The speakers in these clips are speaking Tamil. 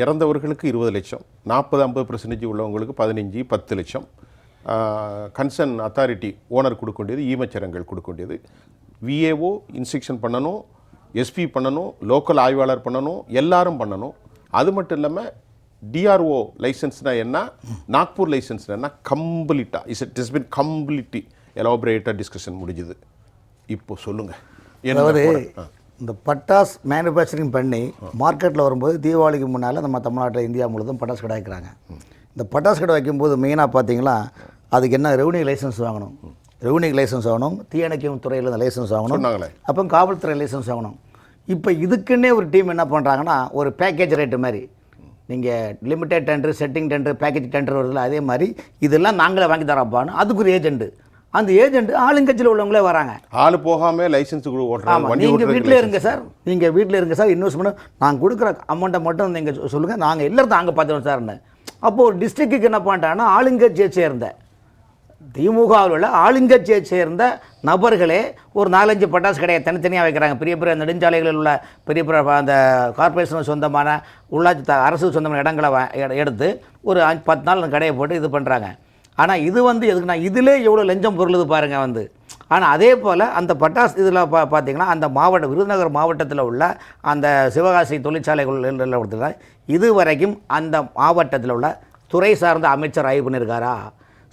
இறந்தவர்களுக்கு இருபது லட்சம் நாற்பது ஐம்பது பர்சன்டேஜ் உள்ளவங்களுக்கு பதினஞ்சு பத்து லட்சம். கன்சர்ன் அத்தாரிட்டி ஓனர் கொடுக்க வேண்டியது ஈமச்சரங்கள் கொடுக்க வேண்டியது விஏஓ இன்ஸ்ட்ரக்ஷன் பண்ணணும் எஸ்பி பண்ணணும் லோக்கல் ஆய்வாளர் பண்ணணும் எல்லாரும் பண்ணணும். அது மட்டும் இல்லாமல் டிஆர்ஓ லைசன்ஸ்னா என்ன நாக்பூர் லைசன்ஸ்னா என்ன கம்ப்ளீட்டாக is it is been completely எலாபரேட்டாக discussion முடிஞ்சுது. இப்போ சொல்லுங்கள் அதாவது இந்த பட்டாஸ் மேனுஃபேக்சரிங் பண்ணி மார்க்கெட்டில் வரும்போது தீபாவளிக்கு முன்னால் நம்ம தமிழ்நாட்டில் இந்தியா முழுவதும் பட்டாசு கடை வைக்கிறாங்க. இந்த பட்டாசு கடை வைக்கும்போது மெயினாக பார்த்தீங்களா அதுக்கு என்ன ரெவன்யூ லைசன்ஸ் வாங்கணும்? ரெவன்யூ லைசன்ஸ் வாங்கணும் தீயணைக்கும் துறையில் இந்த லைசன்ஸ் வாங்கணும். அப்போ காவல்துறை லைசன்ஸ் வாங்கணும். இப்போ இதுக்குன்னே ஒரு டீம் என்ன பண்ணுறாங்கன்னா ஒரு பேக்கேஜ் ரேட்டு மாதிரி. நீங்கள் limited tender setting tender package tender வருதுல அதே மாதிரி இதெல்லாம் நாங்களே வாங்கி தரப்பான்னு அதுக்கு ஒரு ஏஜென்ட் அந்த ஏஜென்ட் ஆளுங்கட்சியில் உள்ளவங்களே வராங்க. ஆள் போகாம லைசன்ஸ் ஓட்டுறாங்க நீங்கள் வீட்டில் இருங்க சார். நீங்கள் வீட்டில் இருங்க சார் இன்வெஸ்ட் பண்ண. நான் கொடுக்குற அமௌண்ட்டை மட்டும் நீங்கள் சொல்லுங்கள் நாங்கள் எல்லாரும் நாங்கள் பார்த்துருவோம் சார்னு அப்போது ஒரு டிஸ்ட்ரிக்ட்டுக்கு என்ன பண்ணிட்டாங்கன்னா ஆளுங்கட்சியை சேர்ந்த திமுகவில் உள்ள ஆளுங்கட்சியை சேர்ந்த நபர்களே ஒரு நாலஞ்சு பட்டாசு கடையை தனித்தனியாக வைக்கிறாங்க. பெரிய பெரிய நெடுஞ்சாலைகளில் உள்ள பெரிய பெரிய அந்த கார்ப்பரேஷனுக்கு சொந்தமான உள்ளாட்சி அரசு சொந்தமான இடங்களை எடுத்து ஒரு பத்து நாள் அந்த கடையை போட்டு இது பண்ணுறாங்க ஆனால் இது வந்து எதுக்குன்னா இதிலே எவ்வளோ லஞ்சம் பொருளுது பாருங்கள் வந்து. ஆனால் அதே போல் அந்த பட்டாசு இதில் பா பார்த்தீங்கன்னா அந்த மாவட்ட விருதுநகர் மாவட்டத்தில் உள்ள அந்த சிவகாசி தொழிற்சாலைகள் இது இதுவரைக்கும் அந்த மாவட்டத்தில் உள்ள துறை சார்ந்த அமைச்சர் ஆய்வு பண்ணியிருக்காரா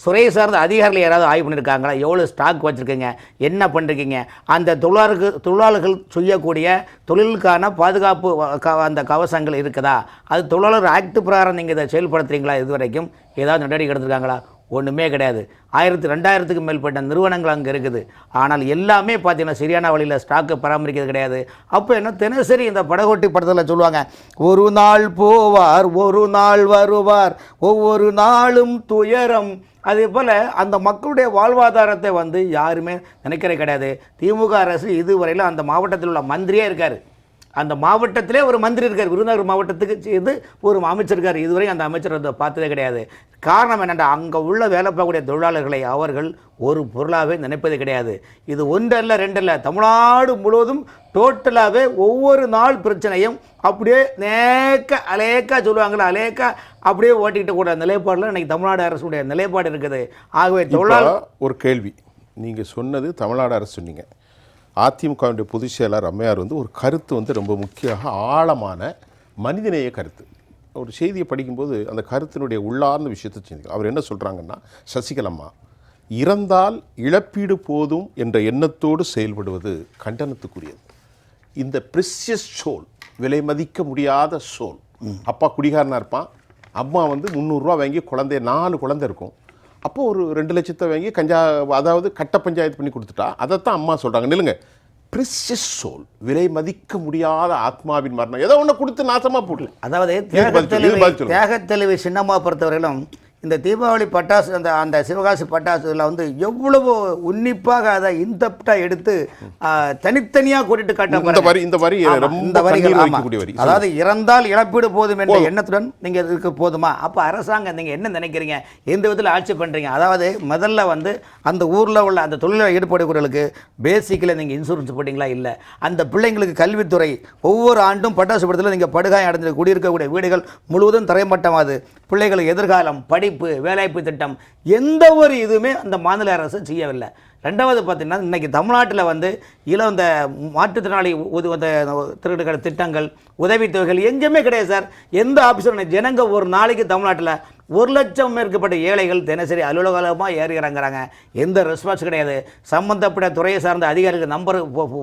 துறை சார்ந்த அதிகாரிகள் யாராவது ஆய்வு பண்ணியிருக்காங்களா எவ்வளோ ஸ்டாக் வச்சுருக்கீங்க? என்ன பண்ணிருக்கீங்க அந்த தொழிலாளர்கள் தொழிலாளர்கள் செய்யக்கூடிய தொழிலுக்கான பாதுகாப்பு க- அந்த கவசங்கள் இருக்குதா? அது தொழிலாளர் ஆக்ட் பிரகாரம் நீங்கள் இதை செயல்படுத்துறீங்களா? இது வரைக்கும் ஏதாவது நடவடிக்கை எடுத்துருக்காங்களா? ஒன்றுமே கிடையாது. ஆயிரத்து ரெண்டாயிரத்துக்கு மேற்பட்ட நிறுவனங்கள் அங்கே இருக்குது. ஆனால் எல்லாமே பார்த்தீங்கன்னா சரியான வழியில் ஸ்டாக்கு பராமரிக்கிறது கிடையாது. அப்போ என்ன தினசரி இந்த படகோட்டி படத்தில் சொல்லுவாங்க ஒரு நாள் போவார் ஒரு நாள் வருவார் ஒவ்வொரு நாளும் துயரம். அதே போல் அந்த மக்களுடைய வாழ்வாதாரத்தை வந்து யாருமே நினைக்கிறது கிடையாது. திமுக அரசு இதுவரையில் அந்த மாவட்டத்தில் உள்ள மந்திரியே இருக்கார். அந்த மாவட்டத்திலே ஒரு மந்திரி இருக்கார் விருதுநகர் மாவட்டத்துக்கு சேர்ந்து ஒரு அமைச்சர் இருக்கார். இதுவரை அந்த அமைச்சர் அதை பார்த்ததே கிடையாது. காரணம் என்னென்னா அங்கே உள்ள வேலை பார்க்கக்கூடிய தொழிலாளர்களை அவர்கள் ஒரு பொருளாகவே நினைப்பது கிடையாது. இது ஒன்றல்ல ரெண்டல்ல தமிழ்நாடு முழுவதும் டோட்டலாகவே ஒவ்வொரு நாள் பிரச்சனையும் அப்படியே நேக்க அலேக்கா சொல்லுவாங்களா அலேக்கா அப்படியே ஓட்டிக்கிட்டு கூட நிலைப்பாடில் இன்னைக்கு தமிழ்நாடு அரசுடைய நிலைப்பாடு இருக்குது. ஆகவே தொழிலாளர் ஒரு கேள்வி. நீங்கள் சொன்னது தமிழ்நாடு அரசு சொன்னீங்க. அதிமுகவுடைய பொதுச் செயலர் அம்மையார் வந்து ஒரு கருத்து வந்து ரொம்ப முக்கியமாக ஆழமான மனிதநேய கருத்து. ஒரு செய்தியை படிக்கும்போது அந்த கருத்தினுடைய உள்ளார்ந்த விஷயத்தை சிந்திக்கலாம் அவர் என்ன சொல்கிறாங்கன்னா சசிகலம்மா இறந்தால் இழப்பீடு போதும் என்ற எண்ணத்தோடு செயல்படுவது கண்டனத்துக்குரியது. இந்த பிரிசியஸ் சோல் விலை மதிக்க முடியாத சோல் அப்பா குடிகாரனா இருப்பான். அம்மா வந்து முந்நூறுரூவா வாங்கி குழந்தைய நாலு குழந்தை இருக்கும். அப்போ ஒரு ரெண்டு லட்சத்தை வாங்கி கஞ்சா அதாவது கட்ட பஞ்சாயத்து பண்ணி கொடுத்துட்டா. அதைத்தான் அம்மா சொல்கிறாங்க நில்லுங்க. ப்ரிசியஸ் சோல் விலை மதிக்க முடியாத ஆத்மாவின் மரணம். ஏதோ ஒன்று கொடுத்து நாசமாக போடல அதாவது. தியாகத்தெளிவு சின்னம்மா பொறுத்தவரையிலும் இந்த தீபாவளி பட்டாசு அந்த அந்த சிவகாசி பட்டாசுல வந்து எவ்வளவு உன்னிப்பாக அதை இன்டெப்டாக எடுத்து தனித்தனியாக கூட்டிட்டு காட்ட இந்த. வரி இந்த வரி இந்த வரிகள் அதாவது இறந்தால் இழப்பீடு போதும் என்ற எண்ணத்துடன் நீங்க இருக்க போதுமா? அப்ப அரசாங்கம் நீங்க என்ன நினைக்கிறீங்க? எந்த விதத்தில் ஆட்சி பண்றீங்க? அதாவது முதல்ல வந்து அந்த ஊர்ல உள்ள அந்த தொழிலில் ஈடுபடக்கூடியவர்களுக்கு பேசிக்கில் நீங்க இன்சூரன்ஸ் போட்டிங்களா? இல்ல. அந்த பிள்ளைங்களுக்கு கல்வித்துறை ஒவ்வொரு ஆண்டும் பட்டாசு படத்தில் நீங்க படுகாயம் அடைஞ்சு குடியிருக்கக்கூடிய வீடுகள் முழுவதும் தரைமட்டமாது பிள்ளைகளுக்கு எதிர்காலம் படிப்பு வேலைவாய்ப்பு திட்டம். எந்த ஒரு இதுவுமே அந்த மாநில அரசு செய்யவில்லை. ரெண்டாவது பார்த்தீங்கன்னா இன்னைக்கு தமிழ்நாட்டில் வந்து இளம் இந்த மாற்றுத்திறனாளி உது அந்த திருடுகிற திட்டங்கள் உதவித்தொகைகள் எங்கேயுமே கிடையாது சார். எந்த ஆஃபீஸரும் ஜனங்க ஒரு நாளைக்கு தமிழ்நாட்டில் ஒரு லட்சம் மேற்கப்பட்ட ஏழைகள் தினசரி அலுவலகமாக ஏறி இறங்குறாங்க எந்த ரெஸ்பான்ஸ் கிடையாது. சம்மந்தப்பட்ட துறையை சார்ந்த அதிகாரிகள் நம்பர்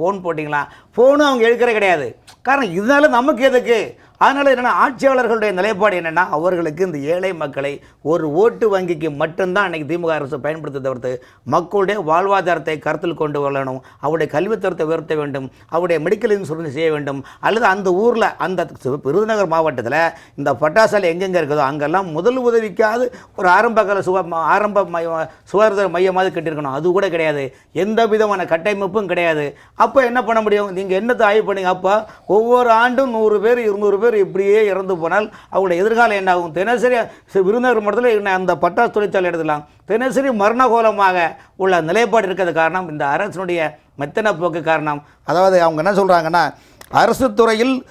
ஃபோன் போட்டிங்களா? ஃபோனும் அவங்க எழுக்கிற கிடையாது. காரணம் இதனால நமக்கு எதுக்கு? அதனால் என்னென்னா ஆட்சியாளர்களுடைய நிலைப்பாடு என்னென்னா அவர்களுக்கு இந்த ஏழை மக்களை ஒரு ஓட்டு வங்கிக்கு மட்டும்தான் அன்றைக்கி திமுக அரசு பயன்படுத்த தவிர்த்து மக்களுடைய வாழ்வாதாரத்தை கருத்தில் கொண்டு வரணும். அவருடைய கல்வித்தரத்தை உயர்த்த வேண்டும். அவருடைய மெடிக்கல் இன்சூரன்ஸ் செய்ய வேண்டும். அல்லது அந்த ஊரில் அந்த விருதுநகர் மாவட்டத்தில் இந்த பட்டாசாலை எங்கெங்கே இருக்குதோ அங்கெல்லாம் முதல் உதவிக்காவது ஒரு ஆரம்ப கால சுக ம- ஆரம்ப மைய சுகாதார மையமாவது கட்டியிருக்கணும். அது கூட கிடையாது. எந்த விதமான கட்டமைப்பும் கிடையாது. அப்போ என்ன பண்ண முடியும்? நீங்கள் என்னத்தை ஆய்வு பண்ணீங்க? அப்போ ஒவ்வொரு ஆண்டும் நூறு பேர் இருநூறு பேர் இப்படியே இறந்து போனால் அவங்களுடைய எதிர்காலம் என்ன ஆகும்? தினசரி சி- மட்டத்தில் என்ன அந்த பட்டாசு தொழிற்சாலை எடுத்துலாம் தினசரி மரணகோலமாக உள்ள நிலைப்பாடு இருக்கிறது காரணம் இந்த அரசினுடைய மெத்தன போக்கு காரணம். அதாவது அவங்க என்ன சொல்கிறாங்கன்னா அரசு துறையில்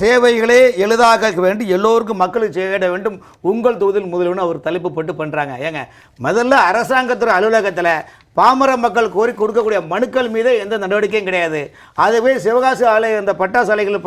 சேவைகளே எளிதாக வேண்டி எல்லோருக்கும் மக்களுக்கு சேட வேண்டும். உங்கள் தொகுதியில் முதல்வன் அவர் தலைப்பு போட்டு பண்ணுறாங்க ஏங்க முதல்ல அரசாங்கத்துறை அலுவலகத்தில் பாமர மக்கள் கோரி கொடுக்கக்கூடிய மனுக்கள் மீது எந்த நடவடிக்கையும் கிடையாது. அதுவே சிவகாசி ஆலை அந்த பட்டாசு ஆலைகளில்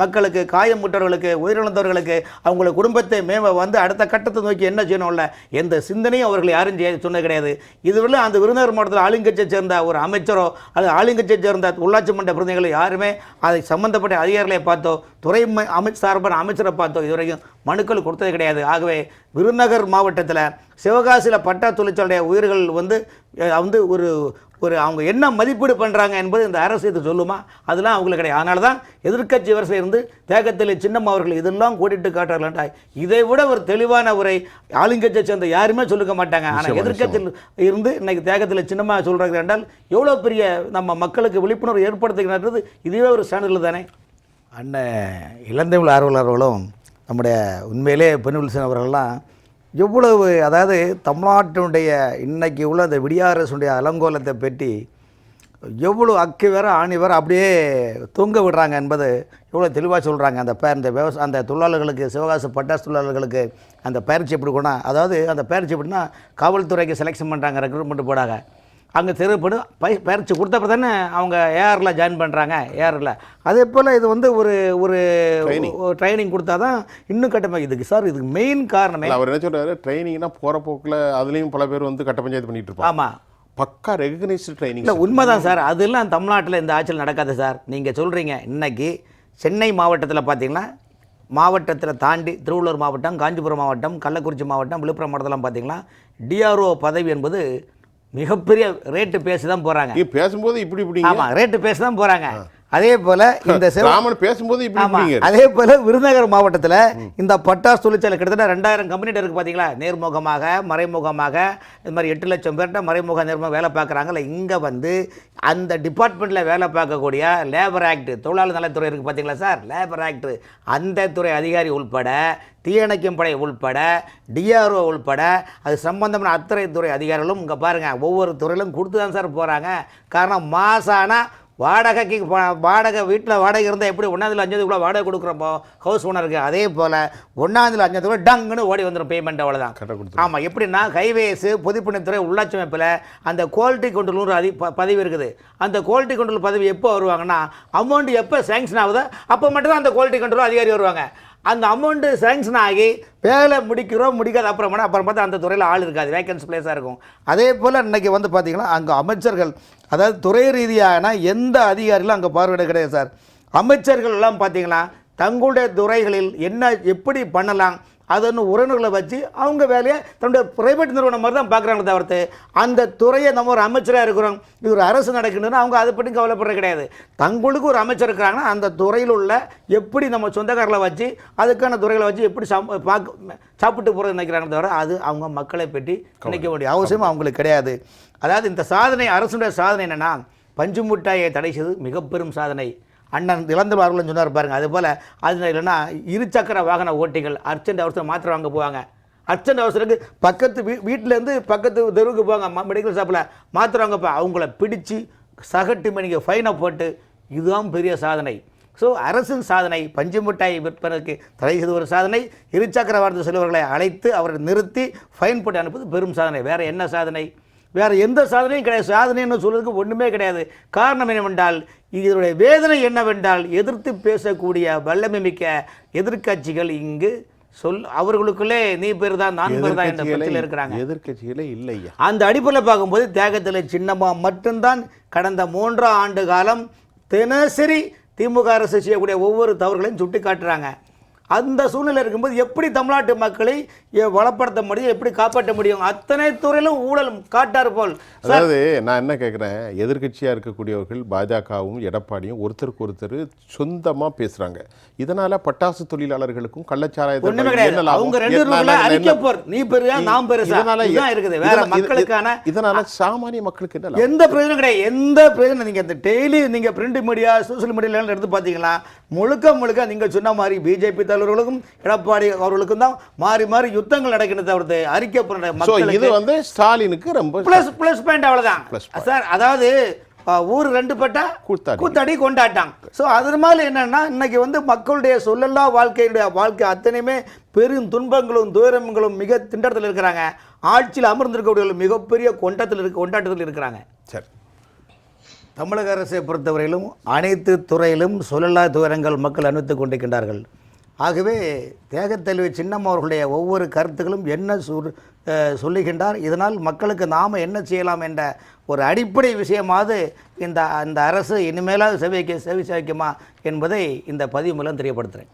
மக்களுக்கு காயமுற்றவர்களுக்கு உயிரிழந்தவர்களுக்கு அவங்கள குடும்பத்தை மேம்ப வந்து அடுத்த கட்டத்தை நோக்கி என்ன செய்யணும்ல? எந்த சிந்தனையும் அவர்கள் யாரும் செய்ய சொன்னது கிடையாது. இதுவரை அந்த விருதுநகர் மாவட்டத்தில் ஆளுங்கட்சியை சேர்ந்த ஒரு அமைச்சரோ அல்லது ஆளுங்கட்சியை சேர்ந்த உள்ளாட்சி மன்ற பிரதிநிதிகளோ யாருமே அதை சம்பந்தப்பட்ட அதிகாரிகளை பார்த்தோ துறை அமைச்சு சார்பான அமைச்சரை பார்த்தோ இதுவரைக்கும் மனுக்கள் கொடுத்தது கிடையாது. ஆகவே விருதுநகர் மாவட்டத்தில் சிவகாசியில் பட்டா தொழிற்சாலைய உயிர்கள் வந்து வந்து ஒரு ஒரு அவங்க என்ன மதிப்பீடு பண்ணுறாங்க என்பது இந்த அரசு இது சொல்லுமா? அதெல்லாம் அவங்களுக்கு கிடையாது. அதனால தான் எதிர்க்கட்சி வரிசை இருந்து தேக்கத்தில் சின்னம் அவர்கள் இதெல்லாம் கூட்டிட்டு காட்டுறாங்களா இதை விட ஒரு தெளிவான உரை ஆளுங்கட்சியை சேர்ந்த யாருமே சொல்லிக்க மாட்டாங்க. ஆனால் நிச்சயமா, எதிர்க்கட்சியில் இருந்து இன்னைக்கு தேக்கத்தில் சின்னமாக சொல்கிறாங்க என்றால் எவ்வளோ பெரிய நம்ம மக்களுக்கு விழிப்புணர்வு ஏற்படுத்துகிறது இதுவே ஒரு சான்றிதழ் தானே? அண்ணன் இளந்தமிழ் ஆர்வலர்களும் நம்முடைய உண்மையிலே பெண்வில்சன் அவர்கள்லாம் எவ்வளவு அதாவது தமிழ்நாட்டினுடைய இன்னைக்கு உள்ள அந்த விடியாரசுடைய அலங்கோலத்தை பற்றி எவ்வளோ அக்கு வேற ஆணி வேற அப்படியே தூங்க விடுறாங்க என்பது எவ்வளோ தெளிவாக சொல்கிறாங்க அந்த பேர் அந்த விவசாய அந்த தொழிலாளர்களுக்கு சிவகாசு பட்டாசு தொழிலாளர்களுக்கு அந்த பயிற்சி எப்படி கொண்டா அதாவது அந்த பயிற்சி எப்படின்னா காவல்துறைக்கு செலெக்ஷன் பண்ணுறாங்க ரெக்ரூட்மெண்ட் போடாங்க அங்கே திருப்பி பை பயிற்சி கொடுத்தப்ப தானே அவங்க ஏஆரில் ஜாயின் பண்ணுறாங்க ஏஆரில் அதே போல் இது வந்து ஒரு ஒரு. ட்ரைனிங் கொடுத்தா தான் இன்னும் கட்டமாக இதுக்கு சார் இதுக்கு மெயின் காரணமே இல்ல, அவர் என்ன சொல்றாரு? ட்ரைனிங்னா போற போக்குல அதுலயும் பல பேர் வந்து கட்ட பஞ்சாயத்து பண்ணிட்டு இருப்பாங்க. ஆமாம் பக்கா ரெகனைஸ்டு ட்ரைனிங் இல்லை உண்மைதான் சார். அதெல்லாம் தமிழ்நாட்டில் இந்த ஆட்சியில் நடக்காது சார். நீங்கள் சொல்கிறீங்க இன்னைக்கு சென்னை மாவட்டத்தில் பார்த்தீங்கன்னா மாவட்டத்தில் தாண்டி திருவள்ளூர் மாவட்டம் காஞ்சிபுரம் மாவட்டம் கள்ளக்குறிச்சி மாவட்டம் விழுப்புரம் மாவட்டத்திலாம் பார்த்தீங்கன்னா டிஆர்ஓ பதவி என்பது மிகப்பெரிய ரேட்டு பேசி தான் போகிறாங்க பேசும்போது இப்படி இப்படிங்க ஆமாம் ரேட்டு பேசி தான் போகிறாங்க அதே போல் இந்த ராமன் பேசும்போது அதே போல விருதுநகர் மாவட்டத்தில் இந்த பட்டாசு தொழிற்சாலை கிட்டத்தட்ட ரெண்டாயிரம் கம்பெனிட்டு இருக்கு பார்த்தீங்களா நேர்முகமாக மறைமுகமாக இது மாதிரி எட்டு லட்சம் பேர்கிட்ட மறைமுக நேர்முகம் வேலை பார்க்குறாங்கல்ல. இங்கே வந்து அந்த டிபார்ட்மெண்ட்டில் வேலை பார்க்கக்கூடிய லேபர் ஆக்ட் தொழிலாளர் நலத்துறை இருக்குது பார்த்தீங்களா சார்? லேபர் ஆக்ட் அந்த துறை அதிகாரி உள்பட தீயணைக்கும் படை உள்பட டிஆர்ஓ உள்பட அது சம்பந்தமான அத்தனை துறை அதிகாரிகளும் இங்கே பாருங்கள் ஒவ்வொரு துறையிலும் கொடுத்து தான் சார் போகிறாங்க காரணம் மாசானா வாடகைக்கு வாடகை வீட்டில் வாடகை இருந்தால் எப்படி ஒன்றாந்தில் அஞ்சாவது கூட வாடகை கொடுக்குறப்போ ஹவுஸ் ஓனருக்கு அதே போல் ஒன்றாந்தில் அஞ்சாவது கூட டங்குன்னு ஓடி வந்துடும் பேமெண்ட் அவ்வளோதான் ஆமாம் எப்படின்னா ஹைவேஸு பொதுப்பணித்துறை உள்ளாட்சி அமைப்பில் அந்த குவாலிட்டி கண்ட்ரோல் அதி பதவி இருக்குது. அந்த குவாலிட்டி கண்ட்ரோல் பதவி எப்போ வருவாங்கன்னா அமௌண்ட் எப்போ சேங்ஷன் ஆகுதோ அப்போ மட்டும்தான் அந்த குவாலிட்டி கண்ட்ரோல் அதிகாரி வருவாங்க. அந்த அமௌண்ட்டு சேங்ஷன் ஆகி வேலை முடிக்கிறோம் முடிக்காத அப்புறம் அப்புறம் பார்த்தா அந்த துறையில் ஆள் இருக்காது வேக்கன்சி பிளேஸாக இருக்கும். அதே போல் இன்னைக்கு வந்து பார்த்தீங்கன்னா அங்கே அமைச்சர்கள் அதாவது துறை ரீதியான எந்த அதிகாரிகளும் அங்கே பார்வையிட கிடையாது சார். அமைச்சர்கள் எல்லாம் பார்த்தீங்கன்னா தங்களுடைய துறைகளில் என்ன எப்படி பண்ணலாம் அதன்னு உறவினர்களை வச்சு அவங்க வேலையை தன்னுடைய பிரைவேட் நிறுவனம் மாதிரி தான் பார்க்குறாங்களே தவிர்த்து அந்த துறையை நம்ம ஒரு அமைச்சராக இருக்கிறோம் இது ஒரு அரசு நடக்கணும்னு அவங்க அதை பற்றி கவலைப்படுறது கிடையாது. தங்களுக்கு ஒரு அமைச்சர் இருக்கிறாங்கன்னா அந்த துறையில் உள்ள எப்படி நம்ம சொந்தக்காரர்களை வச்சு அதுக்கான துறைகளை வச்சு எப்படி சம் பார்க்க சாப்பிட்டு போகிறது நினைக்கிறாங்க தவிர அது அவங்க மக்களை பற்றி நினைக்க வேண்டிய அவசியம் அவங்களுக்கு கிடையாது. அதாவது இந்த சாதனை அரசுடைய சாதனை என்னென்னா பஞ்சு மிட்டாயை தடை செய்தது மிக பெரும் சாதனை. அண்ணன் இழந்து அவர்களும் சொன்னார் பாருங்க. அது போல் அது இல்லைன்னா இருசக்கர வாகன ஓட்டிகள் அர்ஜென்ட் அவசரம் மாத்திரை வாங்க போவாங்க. அர்ஜென்ட் அவசரத்துக்கு பக்கத்து வீ வீட்டிலேருந்து பக்கத்து தெருவுக்கு போவாங்க. மெடிக்கல் ஷாப்பில் மாத்திரை வாங்க போ அவங்கள பிடிச்சி சகட்டு மணிக்கு ஃபைனை போட்டு இதுதான் பெரிய சாதனை. ஸோ அரசின் சாதனை பஞ்சு மிட்டாய் விற்பனைக்கு தடை செய்த ஒரு சாதனை. இருசக்கர வாகன செல்வர்களை அழைத்து அவரை நிறுத்தி ஃபைன் போட்டு அனுப்புவது பெரும் சாதனை. வேறு என்ன சாதனை? வேறு எந்த சாதனையும் கிடையாது. சாதனைன்னு சொல்றதுக்கு ஒன்றுமே கிடையாது. காரணம் என்னவென்றால் இதனுடைய வேதனை என்னவென்றால் எதிர்த்து பேசக்கூடிய வல்லமை மிக்க எதிர்க்கட்சிகள் இங்கு சொல் அவர்களுக்குள்ளே நீ பேர் தான் நான் பேர் தான் என்ற பிரச்சனையில் இருக்கிறாங்க. எதிர்கட்சிகளே இல்லையா அந்த அடிப்படையில் பார்க்கும்போது தியாகத்தில் சின்னமாக மட்டும்தான் கடந்த மூன்றாம் ஆண்டு காலம் தினசரி திமுக அரசு செய்யக்கூடிய ஒவ்வொரு தவறுகளையும் சுட்டி காட்டுறாங்க அந்த சூழ்நிலை இருக்கும்போது எப்படி தமிழ்நாட்டு மக்களை வளப்படுத்த முடியும் எப்படி காப்பாற்ற முடியும்? அத்தனை துறையிலும் ஊழல் காட்டார் போல். அதாவது நான் என்ன கேட்குறேன் எதிர்க்கட்சியாக இருக்கக்கூடியவர்கள் பாஜகவும் எடப்பாடியும் ஒருத்தருக்கு ஒருத்தர் சொந்தமாக பேசுகிறாங்க இதனால பட்டாசு தொழிலாளர்களுக்கும் லாபம்? அவங்க ரெண்டு நீ பெருசா நான் பெருசா. இருக்குது. வேற மக்களுக்கான இதனால சாமானிய மக்களுக்கு என்ன? எந்த பிரயோஜனம் கிடையாது. எந்த பிரயோஜனம்? நீங்கள் இந்த டெய்லி நீங்கள் பிரிண்ட் மீடியா சோஷியல் மீடியாவில் எடுத்து பார்த்தீங்களா? முழுக்க முழுக்க நீங்கள் சொன்ன மாதிரி பிஜேபி தலைவர்களுக்கும் எடப்பாடி அவர்களுக்கும் தான் மாறி மாறி யுத்தங்கள் நடக்கிறது தவிர்த்து அறிக்கை இது வந்து ஸ்டாலினுக்கு ரொம்ப ப்ளஸ் ப்ளஸ் பாயிண்ட் அவ்வளோதான். சார் அதாவது ஊர் ரெண்டு பட்டா கூத்தாடி. கூத்தாடி கொண்டாட்டாங்க ஸோ அது மாதிரி என்னன்னா இன்னைக்கு வந்து மக்களுடைய சொல்லல்லா வாழ்க்கையுடைய வாழ்க்கை அத்தனையுமே பெரும் துன்பங்களும் துயரங்களும் மிக திண்டத்தில் இருக்கிறாங்க. ஆட்சியில் அமர்ந்திருக்கக்கூடிய மிகப்பெரிய இருக்க கொண்டாட்டத்தில் இருக்கிறாங்க. சரி. தமிழக அரசை பொறுத்தவரையிலும் அனைத்து துறையிலும் சொல்லலா துயரங்கள் மக்கள் அனுபவித்துக் கொண்டிருக்கின்றார்கள். ஆகவே தேகத்தெளிவு சின்னம் அவர்களுடைய ஒவ்வொரு கருத்துக்களும் என்ன சொல் சொல்லுகின்றார் இதனால் மக்களுக்கு நாம் என்ன செய்யலாம் என்ற ஒரு அடிப்படை விஷயமாவது இந்த அந்த அரசு இனிமேலாவது செவிக்க செவி சேவிக்குமா என்பதை இந்த பதிவு மூலம் தெரியப்படுத்துகிறேன்